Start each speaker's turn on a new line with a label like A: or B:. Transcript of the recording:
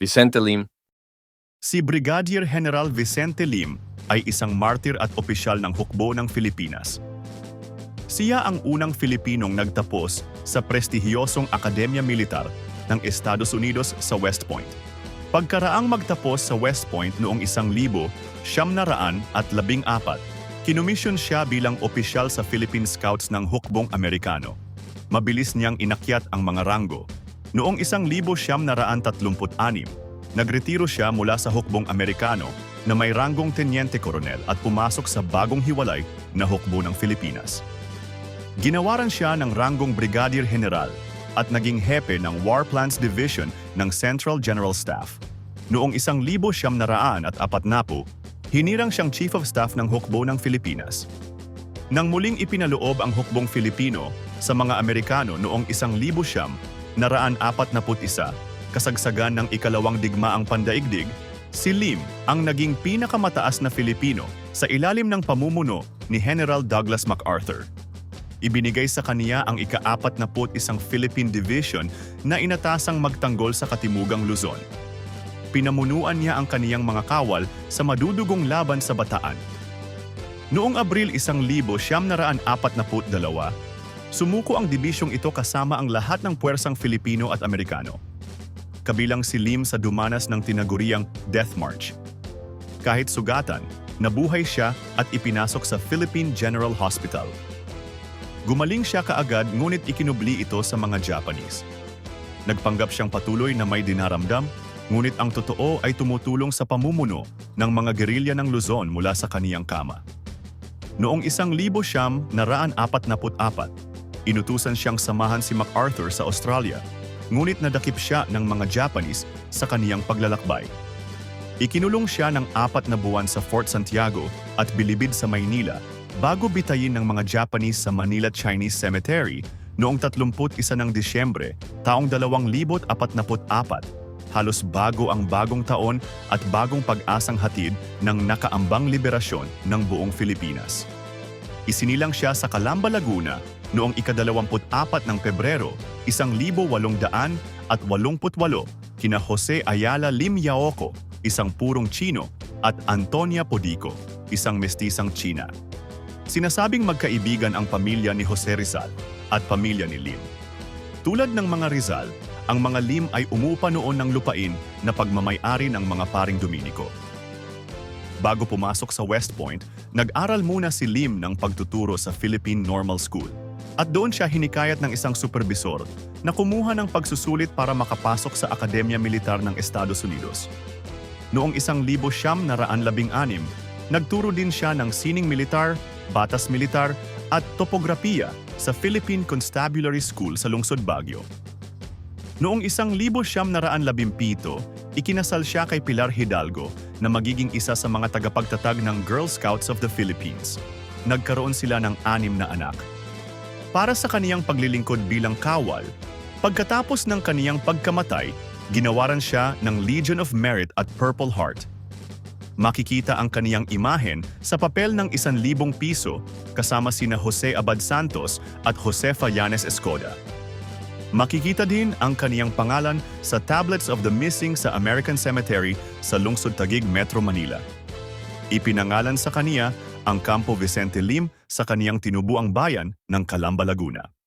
A: Vicente Lim,
B: Si Brigadier General Vicente Lim ay isang martir at opisyal ng hukbo ng Pilipinas. Siya ang unang Filipinong nagtapos sa prestihiyosong Akademya Militar ng Estados Unidos sa West Point. Pagkaraang magtapos sa West Point noong isang libo, siyam na raan at labing apat, kinumisyon siya bilang opisyal sa Philippine Scouts ng Hukbong Amerikano. Mabilis niyang inakyat ang mga ranggo. Noong isang libo siyam na raan tatlumput anim, nagretiro siya mula sa hukbong Amerikano na may ranggong tenyente koronel at pumasok sa bagong hiwalay na hukbo ng Pilipinas. Ginawaran siya ng ranggong Brigadier General at naging hepe ng War Plans Division ng Central General Staff. Noong isang libo siyam na raan at apat na po, hinirang siyang Chief of Staff ng hukbo ng Pilipinas. Nang muling ipinaloob ang hukbong Filipino sa mga Amerikano noong isang libo siyam, naraan apat na put isa, kasagsagan ng ikalawang digmaang pandaigdig, si Lim ang naging pinakamataas na Filipino sa ilalim ng pamumuno ni General Douglas MacArthur. Ibinigay sa kaniya ang ika-apat na isang Philippine Division na inatasang magtanggol sa Katimugang Luzon. Pinamunuan niya ang kaniyang mga kawal sa madudugong laban sa Bataan Noong Abril 1942, sumuko ang dibisyong ito kasama ang lahat ng puwersang Filipino at Amerikano. Kabilang si Lim sa dumanas ng tinaguriang Death March. Kahit sugatan, nabuhay siya at ipinasok sa Philippine General Hospital. Gumaling siya kaagad ngunit ikinubli ito sa mga Japanese. Nagpanggap siyang patuloy na may dinaramdam, ngunit ang totoo ay tumutulong sa pamumuno ng mga gerilya ng Luzon mula sa kaniyang kama. Noong isang libo siyam naraan apat na apat, inutusan siyang samahan si MacArthur sa Australia, ngunit nadakip siya ng mga Japanese sa kaniyang paglalakbay. Ikinulong siya ng apat na buwan sa Fort Santiago at bilibid sa Maynila bago bitayin ng mga Japanese sa Manila Chinese Cemetery noong 31 ng Disyembre taong 2044 halos bago ang bagong taon at bagong pag-asang hatid ng nakaambang liberasyon ng buong Pilipinas. Isinilang siya sa Calamba, Laguna noong ikadalawamput-apat ng Pebrero, isang libo walong daan at walumput-walo kina Jose Ayala Lim Yaoko, isang purong Chino, at Antonia Podico, isang mestisang China. Sinasabing magkaibigan ang pamilya ni Jose Rizal at pamilya ni Lim. Tulad ng mga Rizal, ang mga Lim ay umupa noon ng lupain na pagmamayari ng mga paring Dominiko. Bago pumasok sa West Point, nag-aral muna si Lim ng pagtuturo sa Philippine Normal School. At doon siya hinikayat ng isang supervisor na kumuha ng pagsusulit para makapasok sa Akademya Militar ng Estados Unidos. Noong isang libo siyam na raan labing anim, nagturo din siya ng sining militar, batas militar, at topografiya sa Philippine Constabulary School sa lungsod Baguio. Noong isang libo siyam na raan labimpito, ikinasal siya kay Pilar Hidalgo na magiging isa sa mga tagapagtatag ng Girl Scouts of the Philippines. Nagkaroon sila ng anim na anak. Para sa kaniyang paglilingkod bilang kawal, pagkatapos ng kaniyang pagkamatay, ginawaran siya ng Legion of Merit at Purple Heart. Makikita ang kaniyang imahen sa papel ng isan libong piso kasama sina Jose Abad Santos at Josefa Yanes Escoda. Makikita din ang kaniyang pangalan sa tablets of the missing sa American Cemetery sa lungsod Tagig, Metro Manila. Ipinangalan sa kaniya ang Campo Vicente Lim sa kaniyang tinubuang bayan ng Calamba, Laguna.